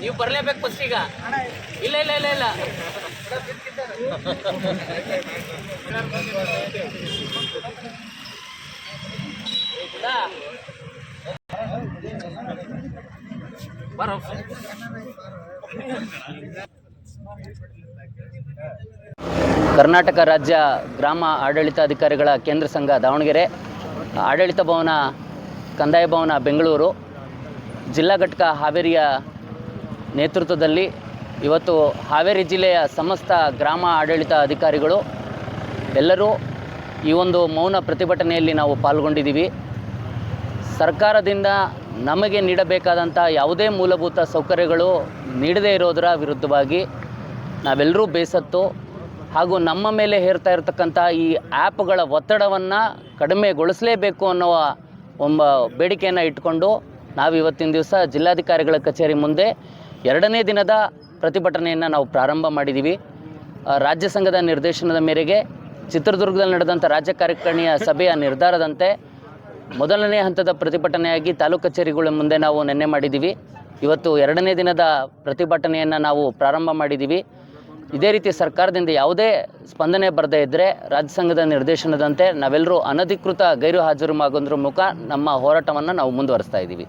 ನೀವು ಬರಲೇಬೇಕು ಈಗ. ಇಲ್ಲ ಇಲ್ಲ ಇಲ್ಲ ಇಲ್ಲ. ಕರ್ನಾಟಕ ರಾಜ್ಯ ಗ್ರಾಮ ಆಡಳಿತಾಧಿಕಾರಿಗಳ ಕೇಂದ್ರ ಸಂಘ ದಾವಣಗೆರೆ. ಆಡಳಿತ ಭವನ, ಕಂದಾಯ ಭವನ, ಬೆಂಗಳೂರು, ಜಿಲ್ಲಾ ಘಟಕ ಹಾವೇರಿಯ ನೇತೃತ್ವದಲ್ಲಿ ಇವತ್ತು ಹಾವೇರಿ ಜಿಲ್ಲೆಯ ಸಮಸ್ತ ಗ್ರಾಮ ಆಡಳಿತ ಅಧಿಕಾರಿಗಳು ಎಲ್ಲರೂ ಈ ಒಂದು ಮೌನ ಪ್ರತಿಭಟನೆಯಲ್ಲಿ ನಾವು ಪಾಲ್ಗೊಂಡಿದ್ದೀವಿ. ಸರ್ಕಾರದಿಂದ ನಮಗೆ ನೀಡಬೇಕಾದಂಥ ಯಾವುದೇ ಮೂಲಭೂತ ಸೌಕರ್ಯಗಳು ನೀಡದೇ ಇರೋದರ ವಿರುದ್ಧವಾಗಿ ನಾವೆಲ್ಲರೂ ಬೇಸತ್ತು ಹಾಗೂ ನಮ್ಮ ಮೇಲೆ ಹೇರ್ತಾ ಇರತಕ್ಕಂಥ ಈ ಆ್ಯಪ್ಗಳ ಒತ್ತಡವನ್ನು ಕಡಿಮೆಗೊಳಿಸಲೇಬೇಕು ಅನ್ನುವ ಒಂಬ ಬೇಡಿಕೆಯನ್ನು ಇಟ್ಕೊಂಡು ನಾವು ಇವತ್ತಿನ ದಿವಸ ಜಿಲ್ಲಾಧಿಕಾರಿಗಳ ಕಚೇರಿ ಮುಂದೆ ಎರಡನೇ ದಿನದ ಪ್ರತಿಭಟನೆಯನ್ನು ನಾವು ಪ್ರಾರಂಭ ಮಾಡಿದ್ದೀವಿ ರಾಜ್ಯ ಸಂಘದ ನಿರ್ದೇಶನದ ಮೇರೆಗೆ ಚಿತ್ರದುರ್ಗದಲ್ಲಿ ನಡೆದಂಥ ರಾಜ್ಯ ಕಾರ್ಯಕಾರಿಣಿಯ ಸಭೆಯ ನಿರ್ಧಾರದಂತೆ ಮೊದಲನೇ ಹಂತದ ಪ್ರತಿಭಟನೆಯಾಗಿ ತಾಲೂಕು ಕಚೇರಿಗಳ ಮುಂದೆ ನಾವು ನಿನ್ನೆ ಮಾಡಿದ್ದೀವಿ ಇವತ್ತು ಎರಡನೇ ದಿನದ ಪ್ರತಿಭಟನೆಯನ್ನು ನಾವು ಪ್ರಾರಂಭ ಮಾಡಿದ್ದೀವಿ ಇದೇ ರೀತಿ ಸರ್ಕಾರದಿಂದ ಯಾವುದೇ ಸ್ಪಂದನೆ ಬರದೇ ಇದ್ದರೆ ರಾಜ್ಯ ಸಂಘದ ನಿರ್ದೇಶನದಂತೆ ನಾವೆಲ್ಲರೂ ಅನಧಿಕೃತ ಗೈರು ಹಾಜರು ಮಾಗೋದ್ರ ಮುಖ ನಮ್ಮ ಹೋರಾಟವನ್ನು ನಾವು ಮುಂದುವರಿಸ್ತಾ ಇದ್ದೀವಿ.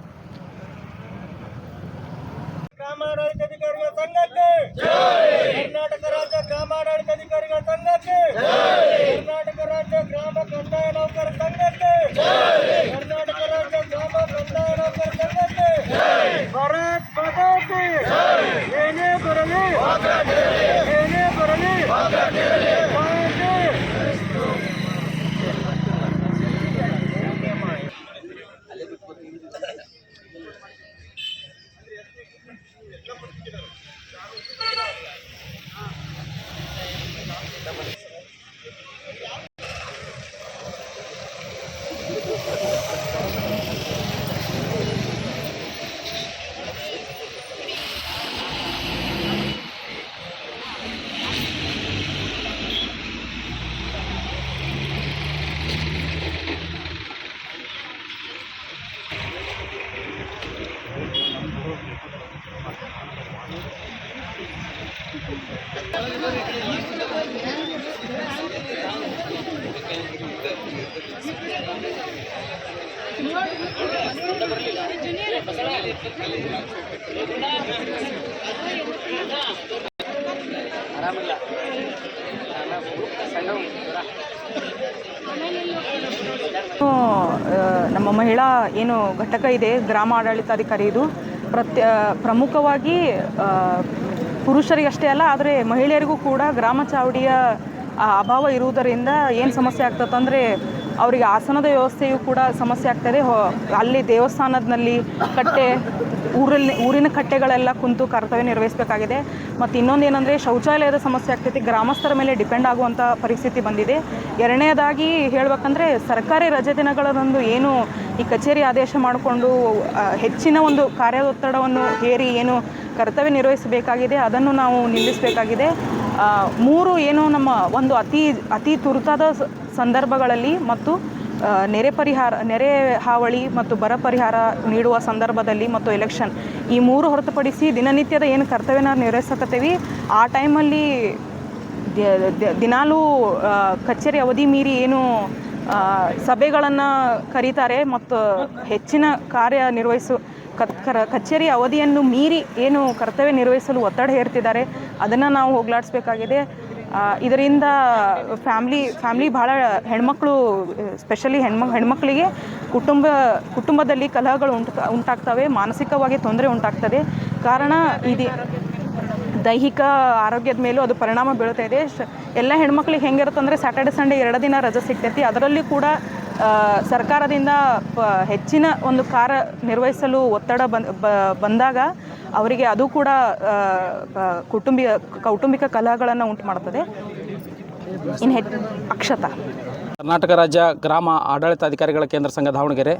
ಕರ್ನಾಟಕ ರಾಜ್ಯ ಗ್ರಾಮ ಕಂದಾಯ ನೌಕರ ಸಂಘಕ್ಕೆ. ಕರ್ನಾಟಕ ರಾಜ್ಯ ಗ್ರಾಮ ಕಂದಾಯ ನೌಕರ ಸಂಘಕ್ಕೆ ಭಾರತ್ ಮಾತಾ ಕಿ ಏನೇ ಬರಲಿ ಏನೇ ಬರಲಿ ಭಾರತೀಯ ಆರಾಮಿಲ್ಲ ನಮ್ಮ ಮಹಿಳಾ ಏನು ಘಟಕ ಇದೆ ಗ್ರಾಮ ಆಡಳಿತಾಧಿಕಾರಿ ಇದು. ಪ್ರತ್ಯ, ಪ್ರಮುಖವಾಗಿ ಪುರುಷರಿಗಷ್ಟೇ ಅಲ್ಲ, ಆದರೆ ಮಹಿಳೆಯರಿಗೂ ಕೂಡ ಗ್ರಾಮ ಚಾವಡಿಯ ಅಭಾವ ಇರುವುದರಿಂದ ಏನು ಸಮಸ್ಯೆ ಆಗ್ತದಂದರೆ ಅವರಿಗೆ ಆಸನದ ವ್ಯವಸ್ಥೆಯು ಕೂಡ ಸಮಸ್ಯೆ ಆಗ್ತದೆ ಅಲ್ಲಿ ದೇವಸ್ಥಾನದಲ್ಲಿ ಕಟ್ಟೆ, ಊರಲ್ಲಿ, ಊರಿನ ಕಟ್ಟೆಗಳೆಲ್ಲ ಕುಂತು ಕರ್ತವ್ಯ ನಿರ್ವಹಿಸಬೇಕಾಗಿದೆ. ಮತ್ತು ಇನ್ನೊಂದು ಏನಂದರೆ ಶೌಚಾಲಯದ ಸಮಸ್ಯೆ ಆಗ್ತೈತಿ. ಗ್ರಾಮಸ್ಥರ ಮೇಲೆ ಡಿಪೆಂಡ್ ಆಗುವಂಥ ಪರಿಸ್ಥಿತಿ ಬಂದಿದೆ. ಎರಡನೇದಾಗಿ ಹೇಳಬೇಕಂದ್ರೆ ಸರ್ಕಾರಿ ರಜೆ ದಿನಗಳನ್ನೊಂದು ಏನು ಈ ಕಚೇರಿ ಆದೇಶ ಮಾಡಿಕೊಂಡು ಹೆಚ್ಚಿನ ಒಂದು ಕಾರ್ಯೋತ್ತಡವನ್ನು ಹೇರಿ ಏನು ಕರ್ತವ್ಯ ನಿರ್ವಹಿಸಬೇಕಾಗಿದೆ, ಅದನ್ನು ನಾವು ನಿಲ್ಲಿಸಬೇಕಾಗಿದೆ. ಮೂರು ಏನು ನಮ್ಮ ಒಂದು ಅತಿ ಅತಿ ತುರ್ತಾದ ಸಂದರ್ಭಗಳಲ್ಲಿ ಮತ್ತು ನೆರೆ ಪರಿಹಾರ, ನೆರೆ ಹಾವಳಿ ಮತ್ತು ಬರ ಪರಿಹಾರ ನೀಡುವ ಸಂದರ್ಭದಲ್ಲಿ ಮತ್ತು ಎಲೆಕ್ಷನ್ ಈ ಮೂರು ಹೊರತುಪಡಿಸಿ ದಿನನಿತ್ಯದ ಏನು ಕರ್ತವ್ಯನ ನಿರ್ವಹಿಸಕತ್ತೀವಿ, ಆ ಟೈಮಲ್ಲಿ ದಿನಾಲೂ ಕಚೇರಿ ಅವಧಿ ಮೀರಿ ಏನು ಸಭೆಗಳನ್ನು ಕರೀತಾರೆ ಮತ್ತು ಹೆಚ್ಚಿನ ಕಾರ್ಯ ನಿರ್ವಹಿಸು ಕಚೇರಿ ಅವಧಿಯನ್ನು ಮೀರಿ ಏನು ಕರ್ತವ್ಯ ನಿರ್ವಹಿಸಲು ಒತ್ತಡ ಹೇರ್ತಿದ್ದಾರೆ, ಅದನ್ನು ನಾವು ಹೋಗ್ಲಾಡಿಸ್ಬೇಕಾಗಿದೆ. ಇದರಿಂದ ಫ್ಯಾಮ್ಲಿ ಫ್ಯಾಮ್ಲಿ ಭಾಳ ಹೆಣ್ಮಕ್ಳು, ಸ್ಪೆಷಲಿ ಹೆಣ್ಮ, ಹೆಣ್ಮಕ್ಳಿಗೆ ಕುಟುಂಬ, ಕುಟುಂಬದಲ್ಲಿ ಕಲಹಗಳು ಉಂಟು, ಉಂಟಾಗ್ತವೆ, ಮಾನಸಿಕವಾಗಿ ತೊಂದರೆ ಉಂಟಾಗ್ತದೆ. ಕಾರಣ ಇದು. ದೈಹಿಕ ಆರೋಗ್ಯದ ಮೇಲೂ ಅದು ಪರಿಣಾಮ ಬೀಳ್ತಾ ಇದೆ. ಎಲ್ಲ ಹೆಣ್ಮಕ್ಳಿಗೆ ಹೆಂಗಿರುತ್ತೆ ಅಂದರೆ ಸ್ಯಾಟರ್ಡೆ ಸಂಡೇ ಎರಡು ದಿನ ರಜೆ ಸಿಗ್ತೈತಿ. ಅದರಲ್ಲಿ ಕೂಡ ಸರ್ಕಾರದಿಂದ ಹೆಚ್ಚಿನ ಒಂದು ಕಾರ್ಯ ನಿರ್ವಹಿಸಲು ಒತ್ತಡ ಬಂದ್ ಬಂದಾಗ ಅವರಿಗೆ ಅದು ಕೂಡ ಕುಟುಂಬಿಕ ಕೌಟುಂಬಿಕ ಕಲಹಗಳನ್ನು ಉಂಟು ಮಾಡುತ್ತದೆ ಇನ್ನು ಹೆಚ್ಚು ಅಕ್ಷತ. ಕರ್ನಾಟಕ ರಾಜ್ಯ ಗ್ರಾಮ ಆಡಳಿತಾಧಿಕಾರಿಗಳ ಕೇಂದ್ರ ಸಂಘ ದಾವಣಗೆರೆ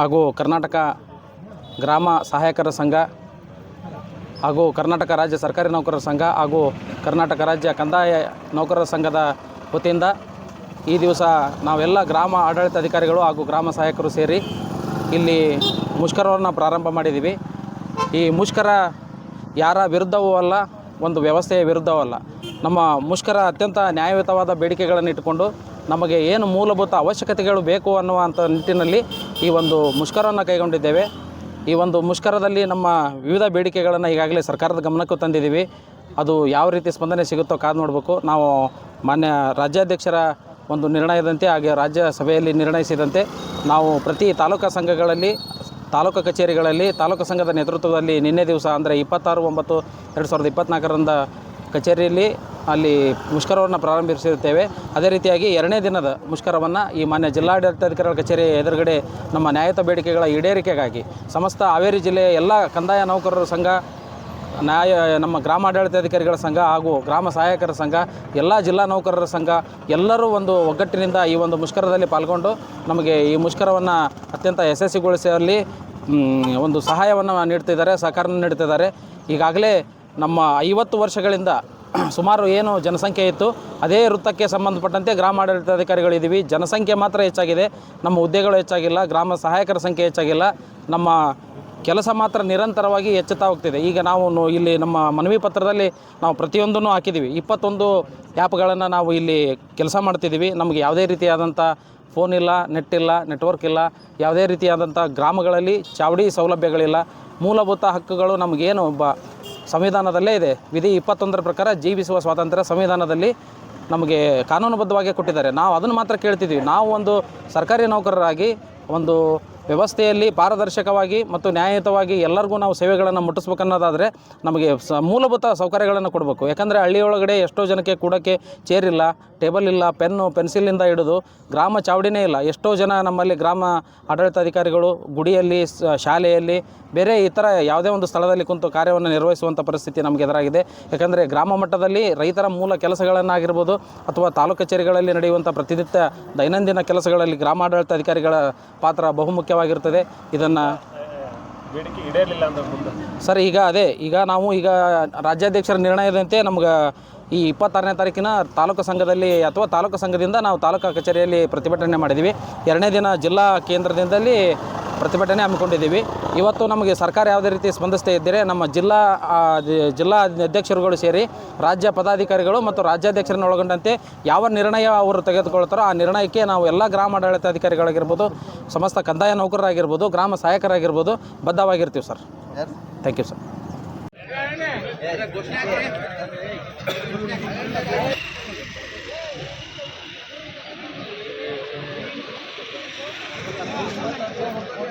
ಹಾಗೂ ಕರ್ನಾಟಕ ಗ್ರಾಮ ಸಹಾಯಕರ ಸಂಘ ಹಾಗೂ ಕರ್ನಾಟಕ ರಾಜ್ಯ ಸರ್ಕಾರಿ ನೌಕರರ ಸಂಘ ಹಾಗೂ ಕರ್ನಾಟಕ ರಾಜ್ಯ ಕಂದಾಯ ನೌಕರರ ಸಂಘದ ವತಿಯಿಂದ ಈ ದಿವಸ ನಾವೆಲ್ಲ ಗ್ರಾಮ ಆಡಳಿತಾಧಿಕಾರಿಗಳು ಹಾಗೂ ಗ್ರಾಮ ಸಹಾಯಕರು ಸೇರಿ ಇಲ್ಲಿ ಮುಷ್ಕರವನ್ನು ಪ್ರಾರಂಭ ಮಾಡಿದ್ದೀವಿ. ಈ ಮುಷ್ಕರ ಯಾರ ವಿರುದ್ಧವೂ ಅಲ್ಲ, ಒಂದು ವ್ಯವಸ್ಥೆಯ ವಿರುದ್ಧವೂ ಅಲ್ಲ. ನಮ್ಮ ಮುಷ್ಕರ ಅತ್ಯಂತ ನ್ಯಾಯಯುತವಾದ ಬೇಡಿಕೆಗಳನ್ನು ಇಟ್ಟುಕೊಂಡು ನಮಗೆ ಏನು ಮೂಲಭೂತ ಅವಶ್ಯಕತೆಗಳು ಬೇಕು ಅನ್ನುವಂಥ ನಿಟ್ಟಿನಲ್ಲಿ ಈ ಒಂದು ಮುಷ್ಕರವನ್ನು ಕೈಗೊಂಡಿದ್ದೇವೆ. ಈ ಒಂದು ಮುಷ್ಕರದಲ್ಲಿ ನಮ್ಮ ವಿವಿಧ ಬೇಡಿಕೆಗಳನ್ನು ಈಗಾಗಲೇ ಸರ್ಕಾರದ ಗಮನಕ್ಕೂ ತಂದಿದ್ದೀವಿ. ಅದು ಯಾವ ರೀತಿ ಸ್ಪಂದನೆ ಸಿಗುತ್ತೋ ಕಾದು ನೋಡಬೇಕು. ನಾವು ಮಾನ್ಯ ರಾಜ್ಯಾಧ್ಯಕ್ಷರ ಒಂದು ನಿರ್ಣಯದಂತೆ ಹಾಗೆ ರಾಜ್ಯ ಸಭೆಯಲ್ಲಿ ನಿರ್ಣಯಿಸಿದಂತೆ ನಾವು ಪ್ರತಿ ತಾಲೂಕಾ ಸಂಘಗಳಲ್ಲಿ ತಾಲೂಕು ಕಚೇರಿಗಳಲ್ಲಿ ತಾಲೂಕು ಸಂಘದ ನೇತೃತ್ವದಲ್ಲಿ ನಿನ್ನೆ ದಿವಸ, ಅಂದರೆ ಇಪ್ಪತ್ತಾರು, ಒಂಬತ್ತು, ಎರಡು ಸಾವಿರದ ಇಪ್ಪತ್ತ್ನಾಲ್ಕರಿಂದ ಕಚೇರಿಯಲ್ಲಿ ಅಲ್ಲಿ ಮುಷ್ಕರವನ್ನು ಪ್ರಾರಂಭಿಸಿರುತ್ತೇವೆ ಅದೇ ರೀತಿಯಾಗಿ ಎರಡನೇ ದಿನದ ಮುಷ್ಕರವನ್ನು ಈ ಮಾನ್ಯ ಜಿಲ್ಲಾಡಳಿತಾಧಿಕಾರಿಗಳ ಕಚೇರಿ ಎದುರುಗಡೆ ನಮ್ಮ ನ್ಯಾಯತ ಬೇಡಿಕೆಗಳ ಈಡೇರಿಕೆಗಾಗಿ ಸಮಸ್ತ ಹಾವೇರಿ ಜಿಲ್ಲೆಯ ಎಲ್ಲ ಕಂದಾಯ ನೌಕರರ ಸಂಘ ನ್ಯಾಯ ನಮ್ಮ ಗ್ರಾಮಾಡಳಿತಾಧಿಕಾರಿಗಳ ಸಂಘ ಹಾಗೂ ಗ್ರಾಮ ಸಹಾಯಕರ ಸಂಘ ಎಲ್ಲ ಜಿಲ್ಲಾ ನೌಕರರ ಸಂಘ ಎಲ್ಲರೂ ಒಂದು ಒಗ್ಗಟ್ಟಿನಿಂದ ಈ ಒಂದು ಮುಷ್ಕರದಲ್ಲಿ ಪಾಲ್ಗೊಂಡು ನಮಗೆ ಈ ಮುಷ್ಕರವನ್ನು ಅತ್ಯಂತ ಯಶಸ್ವಿಗೊಳಿಸುವಲ್ಲಿ ಮ್, ಒಂದು ಸಹಾಯವನ್ನು ನೀಡ್ತಿದ್ದಾರೆ ಸಹಕಾರ ನೀಡ್ತಿದ್ದಾರೆ. ಈಗಾಗಲೇ ನಮ್ಮ ಐವತ್ತು ವರ್ಷಗಳಿಂದ ಸುಮಾರು ಏನು ಜನಸಂಖ್ಯೆ ಇತ್ತು ಅದೇ ವೃತ್ತಕ್ಕೆ ಸಂಬಂಧಪಟ್ಟಂತೆ ಗ್ರಾಮ ಗ್ರಾಮಾಡಳಿತಾಧಿಕಾರಿಗಳಿದ್ದೀವಿ. ಜನಸಂಖ್ಯೆ ಮಾತ್ರ ಹೆಚ್ಚಾಗಿದೆ ನಮ್ಮ ಹುದ್ದೆಗಳು ಹೆಚ್ಚಾಗಿಲ್ಲ ಗ್ರಾಮ ಸಹಾಯಕರ ಸಂಖ್ಯೆ ಹೆಚ್ಚಾಗಿಲ್ಲ. ನಮ್ಮ ಕೆಲಸ ಮಾತ್ರ ನಿರಂತರವಾಗಿ ಹೆಚ್ಚುತ್ತಾ ಹೋಗ್ತಿದೆ. ಈಗ ನಾವು ಇಲ್ಲಿ ನಮ್ಮ ಮನವಿ ಪತ್ರದಲ್ಲಿ ನಾವು ಪ್ರತಿಯೊಂದನ್ನು ಹಾಕಿದ್ದೀವಿ. ಇಪ್ಪತ್ತೊಂದು ಆ್ಯಪ್ಗಳನ್ನು ನಾವು ಇಲ್ಲಿ ಕೆಲಸ ಮಾಡ್ತಿದ್ದೀವಿ. ನಮಗೆ ಯಾವುದೇ ರೀತಿಯಾದಂಥ ಫೋನ್ ಇಲ್ಲ, ನೆಟ್ ಇಲ್ಲ, ನೆಟ್ವರ್ಕ್ ಇಲ್ಲ, ಯಾವುದೇ ರೀತಿಯಾದಂಥ ಗ್ರಾಮಗಳಲ್ಲಿ ಚಾವಡಿ ಸೌಲಭ್ಯಗಳಿಲ್ಲ. ಮೂಲಭೂತ ಹಕ್ಕುಗಳು ನಮಗೇನು ಒಬ್ಬ ಸಂವಿಧಾನದಲ್ಲೇ ಇದೆ. ವಿಧಿ ಇಪ್ಪತ್ತೊಂದರ ಪ್ರಕಾರ ಜೀವಿಸುವ ಸ್ವಾತಂತ್ರ್ಯ ಸಂವಿಧಾನದಲ್ಲಿ ನಮಗೆ ಕಾನೂನುಬದ್ಧವಾಗಿ ಕೊಟ್ಟಿದ್ದಾರೆ. ನಾವು ಅದನ್ನು ಮಾತ್ರ ಕೇಳ್ತಿದ್ದೀವಿ. ನಾವು ಒಂದು ಸರ್ಕಾರಿ ನೌಕರರಾಗಿ ಒಂದು ವ್ಯವಸ್ಥೆಯಲ್ಲಿ ಪಾರದರ್ಶಕವಾಗಿ ಮತ್ತು ನ್ಯಾಯಯುತವಾಗಿ ಎಲ್ಲರಿಗೂ ನಾವು ಸೇವೆಗಳನ್ನು ಮುಟ್ಟಿಸ್ಬೇಕನ್ನೋದಾದರೆ ನಮಗೆ ಸ ಮೂಲಭೂತ ಸೌಕರ್ಯಗಳನ್ನು ಕೊಡಬೇಕು. ಯಾಕಂದರೆ ಹಳ್ಳಿಯೊಳಗಡೆ ಎಷ್ಟೋ ಜನಕ್ಕೆ ಕೂಡೋಕ್ಕೆ ಚೇರ್ ಇಲ್ಲ ಟೇಬಲ್ ಇಲ್ಲ ಪೆನ್ನು ಪೆನ್ಸಿಲಿಂದ ಹಿಡಿದು ಗ್ರಾಮ ಚಾವಡಿನೇ ಇಲ್ಲ. ಎಷ್ಟೋ ಜನ ನಮ್ಮಲ್ಲಿ ಗ್ರಾಮ ಆಡಳಿತಾಧಿಕಾರಿಗಳು ಗುಡಿಯಲ್ಲಿ ಶಾಲೆಯಲ್ಲಿ, ಬೇರೆ ಇತರ ಯಾವುದೇ ಒಂದು ಸ್ಥಳದಲ್ಲಿ ಕುಂತು ಕಾರ್ಯವನ್ನು ನಿರ್ವಹಿಸುವಂಥ ಪರಿಸ್ಥಿತಿ ನಮಗೆ ಎದುರಾಗಿದೆ. ಯಾಕಂದರೆ ಗ್ರಾಮ ಮಟ್ಟದಲ್ಲಿ ರೈತರ ಮೂಲ ಕೆಲಸಗಳನ್ನಾಗಿರ್ಬೋದು ಅಥವಾ ತಾಲೂಕು ಕಚೇರಿಗಳಲ್ಲಿ ನಡೆಯುವಂಥ ಪ್ರತಿನಿತ್ಯ ದೈನಂದಿನ ಕೆಲಸಗಳಲ್ಲಿ ಗ್ರಾಮಾಡಳಿತಾಧಿಕಾರಿಗಳ ಪಾತ್ರ ಬಹುಮುಖ್ಯವಾಗಿರ್ತದೆ ಇದನ್ನು ಸರ್ ಈಗ ಅದೇ ಈಗ ನಾವು ಈಗ ರಾಜ್ಯಾಧ್ಯಕ್ಷರ ನಿರ್ಣಯದಂತೆ ನಮ್ಗೆ ಈ ಇಪ್ಪತ್ತಾರನೇ ತಾರೀಕಿನ ತಾಲೂಕು ಸಂಘದಲ್ಲಿ ಅಥವಾ ತಾಲೂಕು ಸಂಘದಿಂದ ನಾವು ತಾಲೂಕು ಕಚೇರಿಯಲ್ಲಿ ಪ್ರತಿಭಟನೆ ಮಾಡಿದ್ವಿ ಎರಡನೇ ದಿನ ಜಿಲ್ಲಾ ಕೇಂದ್ರದಿಂದಲೇ ಪ್ರತಿಭಟನೆ ಹಮ್ಮಿಕೊಂಡಿದ್ದೀವಿ. ಇವತ್ತು ನಮಗೆ ಸರ್ಕಾರ ಯಾವುದೇ ರೀತಿ ಸ್ಪಂದಿಸ್ತಾ ಇದ್ದರೆ ನಮ್ಮ ಜಿಲ್ಲಾ ಜಿಲ್ಲಾ ಅಧ್ಯಕ್ಷರುಗಳು ಸೇರಿ ರಾಜ್ಯ ಪದಾಧಿಕಾರಿಗಳು ಮತ್ತು ರಾಜ್ಯಾಧ್ಯಕ್ಷರನ್ನು ಒಳಗೊಂಡಂತೆ ಯಾವ ನಿರ್ಣಯ ಅವರು ತೆಗೆದುಕೊಳ್ತಾರೋ ಆ ನಿರ್ಣಯಕ್ಕೆ ನಾವು ಎಲ್ಲ ಗ್ರಾಮ ಆಡಳಿತಾಧಿಕಾರಿಗಳಾಗಿರ್ಬೋದು ಸಮಸ್ತ ಕಂದಾಯ ನೌಕರರಾಗಿರ್ಬೋದು, ಗ್ರಾಮ ಸಹಾಯಕರಾಗಿರ್ಬೋದು ಬದ್ಧವಾಗಿರ್ತೀವಿ sir. Thank you sir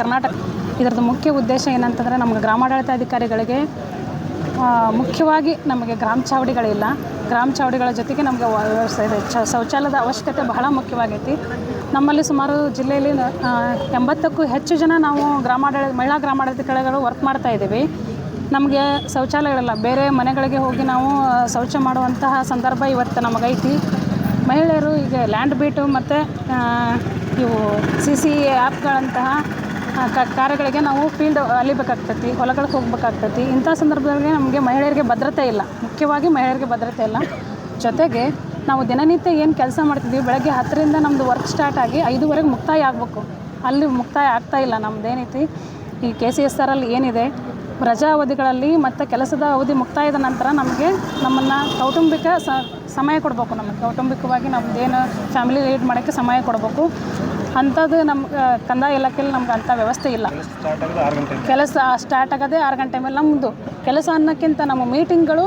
Karnataka. ಇದರದ್ದು ಮುಖ್ಯ ಉದ್ದೇಶ ಏನಂತಂದರೆ ನಮಗೆ ಗ್ರಾಮಾಡಳಿತಾಧಿಕಾರಿಗಳಿಗೆ ಮುಖ್ಯವಾಗಿ ನಮಗೆ ಗ್ರಾಮ ಚಾವಡಿಗಳಿಲ್ಲ. ಗ್ರಾಮ ಚಾವಡಿಗಳ ಜೊತೆಗೆ ನಮಗೆ ಶೌಚಾಲಯದ ಅವಶ್ಯಕತೆ ಬಹಳ ಮುಖ್ಯವಾಗೈತಿ. ನಮ್ಮಲ್ಲಿ ಸುಮಾರು ಜಿಲ್ಲೆಯಲ್ಲಿ ಎಂಬತ್ತಕ್ಕೂ ಹೆಚ್ಚು ಜನ ನಾವು ಗ್ರಾಮಾಡಳಿತ ಮಹಿಳಾ ಗ್ರಾಮಾಡಳಿತಗಳು ವರ್ಕ್ ಮಾಡ್ತಾ ಇದ್ದೀವಿ. ನಮಗೆ ಶೌಚಾಲಯಗಳಲ್ಲ. ಬೇರೆ ಮನೆಗಳಿಗೆ ಹೋಗಿ ನಾವು ಶೌಚ ಮಾಡುವಂತಹ ಸಂದರ್ಭ ಇವತ್ತು ನಮಗೈತಿ. ಮಹಿಳೆಯರು ಈಗ ಲ್ಯಾಂಡ್ ಬೀಟು ಮತ್ತು ಇವು ಸಿ ಸಿ ಆ್ಯಪ್ಗಳಂತಹ ಕಾರ್ಯಗಳಿಗೆ ನಾವು ಫೀಲ್ಡ್ ಅಲಿಬೇಕಾಗ್ತೈತಿ ಹೊಲಗಳಿಗೆ ಹೋಗ್ಬೇಕಾಗ್ತೈತಿ. ಇಂಥ ಸಂದರ್ಭದಲ್ಲಿ ನಮಗೆ ಮಹಿಳೆಯರಿಗೆ ಭದ್ರತೆ ಇಲ್ಲ. ಮುಖ್ಯವಾಗಿ ಮಹಿಳೆಯರಿಗೆ ಭದ್ರತೆ ಇಲ್ಲ. ಜೊತೆಗೆ ನಾವು ದಿನನಿತ್ಯ ಏನು ಕೆಲಸ ಮಾಡ್ತಿದ್ವಿ, ಬೆಳಗ್ಗೆ ಹತ್ತರಿಂದ ನಮ್ಮದು ವರ್ಕ್ ಸ್ಟಾರ್ಟ್ ಆಗಿ ಐದುವರೆಗೆ ಮುಕ್ತಾಯ ಆಗಬೇಕು. ಅಲ್ಲಿ ಮುಕ್ತಾಯ ಆಗ್ತಾ ಇಲ್ಲ ನಮ್ಮದೇನೈತಿ ಈ ಕೆ ಸಿ ಎಸ್ ಆರಲ್ಲಿ ಏನಿದೆ, ರಜಾ ಅವಧಿಗಳಲ್ಲಿ ಮತ್ತು ಕೆಲಸದ ಅವಧಿ ಮುಕ್ತಾಯದ ನಂತರ ನಮಗೆ ನಮ್ಮನ್ನು ಕೌಟುಂಬಿಕ ಸಮಯ ಕೊಡಬೇಕು ನಮಗೆ. ಕೌಟುಂಬಿಕವಾಗಿ ನಮ್ಮದೇನು ಫ್ಯಾಮಿಲಿ ಲೀಡ್ ಮಾಡೋಕ್ಕೆ ಸಮಯ ಕೊಡಬೇಕು. ಅಂಥದ್ದು ನಮ್ಗೆ ಕಂದಾಯ ಇಲಾಖೆಯಲ್ಲಿ ನಮ್ಗೆ ಅಂಥ ವ್ಯವಸ್ಥೆ ಇಲ್ಲ. ಕೆಲಸ ಸ್ಟಾರ್ಟ್ ಆಗೋದೇ ಆರು ಗಂಟೆ ಮೇಲೆ. ನಮ್ಮದು ಕೆಲಸ ಅನ್ನೋಕ್ಕಿಂತ ನಮ್ಮ ಮೀಟಿಂಗ್ಗಳು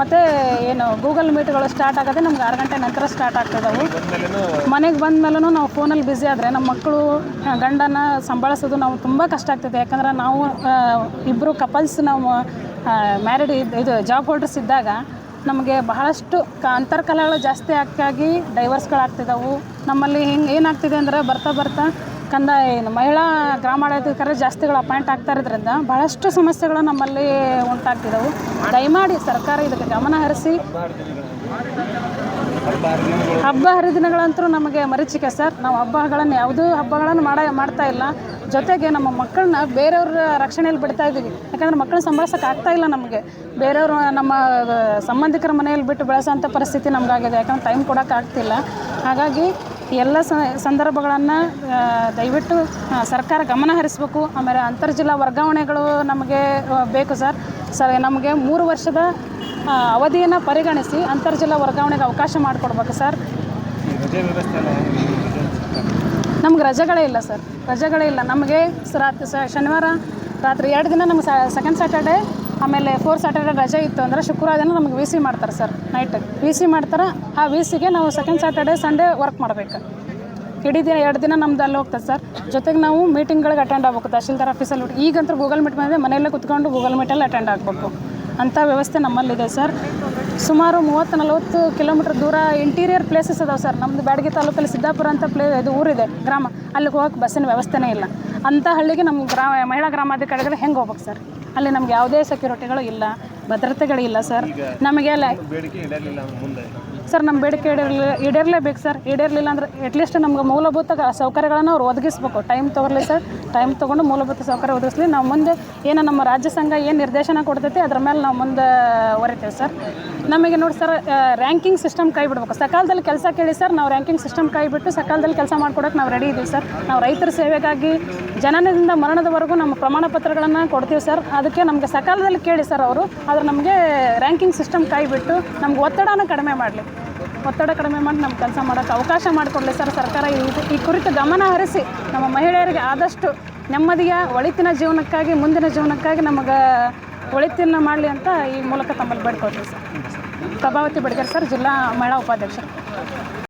ಮತ್ತು ಏನು ಗೂಗಲ್ ಮೀಟ್ಗಳು ಸ್ಟಾರ್ಟ್ ಆಗೋದೇ ನಮ್ಗೆ ಆರು ಗಂಟೆ ನಂತರ ಸ್ಟಾರ್ಟ್ ಆಗ್ತದವು. ಮನೆಗೆ ಬಂದ ಮೇಲೂ ನಾವು ಫೋನಲ್ಲಿ ಬ್ಯುಸಿ ಆದರೆ ನಮ್ಮ ಮಕ್ಕಳು ಗಂಡನ ಸಂಭಾಳಿಸೋದು ನಾವು ತುಂಬ ಕಷ್ಟ ಆಗ್ತದೆ. ಯಾಕಂದ್ರೆ ನಾವು ಇಬ್ಬರು ಕಪಲ್ಸ್ ನಾವು ಮ್ಯಾರಿಡ್ ಇದು ಜಾಬ್ ಹೋಲ್ಡರ್ಸ್ ಇದ್ದಾಗ ನಮಗೆ ಬಹಳಷ್ಟು ಕ ಅಂತರ್ಕಲಗಳು ಜಾಸ್ತಿ ಆಗಿ ಡೈವರ್ಸ್ಗಳಾಗ್ತಿದ್ದಾವೆ ನಮ್ಮಲ್ಲಿ ಹಿಂಗೆ ಏನಾಗ್ತಿದೆ ಅಂದರೆ ಬರ್ತಾ ಬರ್ತಾ ಕಂದ ಏನು, ಮಹಿಳಾ ಗ್ರಾಮಾಡಳಿತಾಧಿಕಾರಿ ಜಾಸ್ತಿಗಳು ಅಪಾಯಿಂಟ್ ಆಗ್ತಾ ಇರೋದ್ರಿಂದ ಬಹಳಷ್ಟು ಸಮಸ್ಯೆಗಳು ನಮ್ಮಲ್ಲಿ ಉಂಟಾಗ್ತಿದ್ದಾವೆ ದಯಮಾಡಿ ಸರ್ಕಾರ ಇದಕ್ಕೆ ಗಮನ ಹರಿಸಿ. ಹಬ್ಬ ಹರಿದಿನಗಳಂತೂ ನಮಗೆ ಮರೀಚಿಕೆ ಸರ್. ನಾವು ಹಬ್ಬಗಳನ್ನು ಯಾವುದೂ ಹಬ್ಬಗಳನ್ನು ಮಾಡ, ಮಾಡ್ತಾ ಇಲ್ಲ. ಜೊತೆಗೆ ನಮ್ಮ ಮಕ್ಕಳನ್ನ ಬೇರೆಯವ್ರ ರಕ್ಷಣೆಯಲ್ಲಿ ಬಿಡ್ತಾ ಇದ್ದೀವಿ. ಯಾಕಂದ್ರೆ ಮಕ್ಕಳನ್ನ ಸಂಭಾಳಿಸೋಕೆ ಆಗ್ತಾ ಇಲ್ಲ ನಮಗೆ. ಬೇರೆಯವರು ನಮ್ಮ ಸಂಬಂಧಿಕರ ಮನೆಯಲ್ಲಿ ಬಿಟ್ಟು ಬೆಳೆಸೋಂಥ ಪರಿಸ್ಥಿತಿ ನಮಗಾಗಿದೆ. ಯಾಕಂದ್ರೆ ಟೈಮ್ ಕೊಡೋಕೆ ಆಗ್ತಿಲ್ಲ. ಹಾಗಾಗಿ ಎಲ್ಲ ಸಂದರ್ಭಗಳನ್ನು ದಯವಿಟ್ಟು ಸರ್ಕಾರ ಗಮನ ಹರಿಸಬೇಕು. ಆಮೇಲೆ ಅಂತರ್ಜಿಲ್ಲಾ ವರ್ಗಾವಣೆಗಳು ನಮಗೆ ಬೇಕು ಸರ್. ಸರ್, ನಮಗೆ ಮೂರು ವರ್ಷದ ಅವಧಿಯನ್ನು ಪರಿಗಣಿಸಿ ಅಂತರ್ಜಲ ವರ್ಗಾವಣೆಗೆ ಅವಕಾಶ ಮಾಡಿಕೊಡ್ಬೇಕು ಸರ್? ನಮ್ಗೆ ರಜೆಗಳೇ ಇಲ್ಲ ಸರ್. ರಜೆಗಳೇ ಇಲ್ಲ. ನಮಗೆ ರಾತ್ರಿ ಶನಿವಾರ ರಾತ್ರಿ ಎರಡು ದಿನ ನಮ್ಗೆ ಸೆಕೆಂಡ್ ಸ್ಯಾಟರ್ಡೆ ಆಮೇಲೆ ಫೋರ್ ಸ್ಯಾಟರ್ಡೆ ರಜೆ ಇತ್ತು ಅಂದರೆ ಶುಕ್ರವಾರ ದಿನ ನಮಗೆ ವಿ ಸಿ ಮಾಡ್ತಾರೆ ಸರ್ ನೈಟ್ ವಿ ಸಿ ಮಾಡ್ತಾರೆ. ಆ ವಿ ಸಿಗೆ ನಾವು ಸೆಕೆಂಡ್ ಸ್ಯಾಟರ್ಡೆ ಸಂಡೇ ವರ್ಕ್ ಮಾಡಬೇಕು. ಇಡೀ ದಿನ ಎರಡು ದಿನ ನಮ್ದು ಅಲ್ಲಿ ಹೋಗ್ತದೆ ಸರ್. ಜೊತೆಗೆ ನಾವು ಮೀಟಿಂಗ್ಗಳಿಗೆ ಅಟೆಂಡ್ ಆಗ್ಬೇಕು. ತಹಶೀಲ್ದಾರ್ ಆಫೀಸಲ್ಲಿ ಬಿಟ್ಟು ಈಗಂತೂ ಗೂಗಲ್ ಮೀಟ್ ಬಂದರೆ ಮನೆಯಲ್ಲೇ ಕುತ್ಕೊಂಡು ಗೂಗಲ್ ಮೀಟಲ್ಲಿ ಅಟೆಂಡ್ ಆಗಬೇಕು. ಅಂಥ ವ್ಯವಸ್ಥೆ ನಮ್ಮಲ್ಲಿದೆ, ಸರ್. ಸುಮಾರು ಮೂವತ್ತು ನಲವತ್ತು ಕಿಲೋಮೀಟ್ರ್ ದೂರ ಇಂಟೀರಿಯರ್ ಪ್ಲೇಸಸ್ ಅದಾವೆ, ಸರ್. ನಮ್ಮದು ಬ್ಯಾಡಗಿ ತಾಲೂಕಲ್ಲಿ ಸಿದ್ದಾಪುರ ಅಂತ ಪ್ಲೇ ಇದು ಊರಿದೆ, ಗ್ರಾಮ. ಅಲ್ಲಿಗೆ ಹೋಗಕ್ಕೆ ಬಸ್ಸಿನ ವ್ಯವಸ್ಥೆನೇ ಇಲ್ಲ. ಅಂಥ ಹಳ್ಳಿಗೆ ನಮ್ಮ ಗ್ರಾಮ ಮಹಿಳಾ ಗ್ರಾಮಾಧಿಕಾರಿಗಳು ಹೆಂಗೆ ಹೋಗ್ಬೇಕು, ಸರ್? ಅಲ್ಲಿ ನಮ್ಗೆ ಯಾವುದೇ ಸೆಕ್ಯೂರಿಟಿಗಳು ಇಲ್ಲ. ಭದ್ರತೆಗಳಿಲ್ಲ ಸರ್. ನಮಗೆ ಸರ್ ನಮ್ಮ ಬೇಡಿಕೆ ಈಡೇರಲಿ ಈಡೇರಲೇಬೇಕು ಸರ್. ಈಡೇರಲಿಲ್ಲ ಅಂದ್ರೆ ಅಟ್ಲೀಸ್ಟ್ ನಮ್ಗೆ ಮೂಲಭೂತ ಸೌಕರ್ಯಗಳನ್ನು ಅವ್ರು ಒದಗಿಸ್ಬೇಕು. ಟೈಮ್ ತೊಗೊಳ್ಳಿ ಸರ್. ಟೈಮ್ ತೊಗೊಂಡು ಮೂಲಭೂತ ಸೌಕರ್ಯ ಒದಗಿಸ್ಲಿ. ನಾವು ಮುಂದೆ ಏನು ನಮ್ಮ ರಾಜ್ಯ ಸಂಘ ಏನು ನಿರ್ದೇಶನ ಕೊಡ್ತೈತಿ ಅದ್ರ ಮೇಲೆ ನಾವು ಮುಂದೆ ಹೊರಿತೇವೆ ಸರ್. ನಮಗೆ ನೋಡಿ ಸರ್ ರ್ಯಾಂಕಿಂಗ್ ಸಿಸ್ಟಮ್ ಕೈ ಬಿಡ್ಬೇಕು. ಸಕಾಲದಲ್ಲಿ ಕೆಲಸ ಕೇಳಿ ಸರ್, ನಾವು ರ್ಯಾಂಕಿಂಗ್ ಸಿಸ್ಟಮ್ ಕೈ ಬಿಟ್ಟು ಸಕಾಲದಲ್ಲಿ ಕೆಲಸ ಮಾಡ್ಕೊಡೋಕೆ ನಾವು ರೆಡಿ ಇದ್ದೀವಿ ಸರ್. ನಾವು ರೈತರ ಸೇವೆಗಾಗಿ ಜನನದಿಂದ ಮರಣದವರೆಗೂ ನಮ್ಮ ಪ್ರಮಾಣ ಪತ್ರಗಳನ್ನು ಕೊಡ್ತೀವಿ ಸರ್. ಅದಕ್ಕೆ ನಮಗೆ ಸಕಾಲದಲ್ಲಿ ಕೇಳಿ ಸರ್ ಅವರು, ಆದರೆ ನಮಗೆ ರ್ಯಾಂಕಿಂಗ್ ಸಿಸ್ಟಮ್ ಕೈ ಬಿಟ್ಟು ನಮ್ಗೆ ಒತ್ತಡನ ಕಡಿಮೆ ಮಾಡಲಿ. ಒತ್ತಡ ಕಡಿಮೆ ಮಾಡಿ ನಮ್ಮ ಕೆಲಸ ಮಾಡೋಕ್ಕೆ ಅವಕಾಶ ಮಾಡಿಕೊಡಲಿ ಸರ್. ಸರ್ಕಾರ ಈ ಈ ಕುರಿತು ಗಮನ ಹರಿಸಿ ನಮ್ಮ ಮಹಿಳೆಯರಿಗೆ ಆದಷ್ಟು ನೆಮ್ಮದಿಯ, ಒಳಿತಿನ ಜೀವನಕ್ಕಾಗಿ, ಮುಂದಿನ ಜೀವನಕ್ಕಾಗಿ ನಮಗೆ ಒಳಿತಿನ ಮಾಡಲಿ ಅಂತ ಈ ಮೂಲಕ ತಮ್ಮಲ್ಲಿ ಬೇಡ್ಕೊಳ್ತೀವಿ ಸರ್. ಪ್ರಭಾವತಿ ಬಡಗರ್ ಸರ್ ಜಿಲ್ಲಾ ಮಹಿಳಾ ಉಪಾಧ್ಯಕ್ಷರು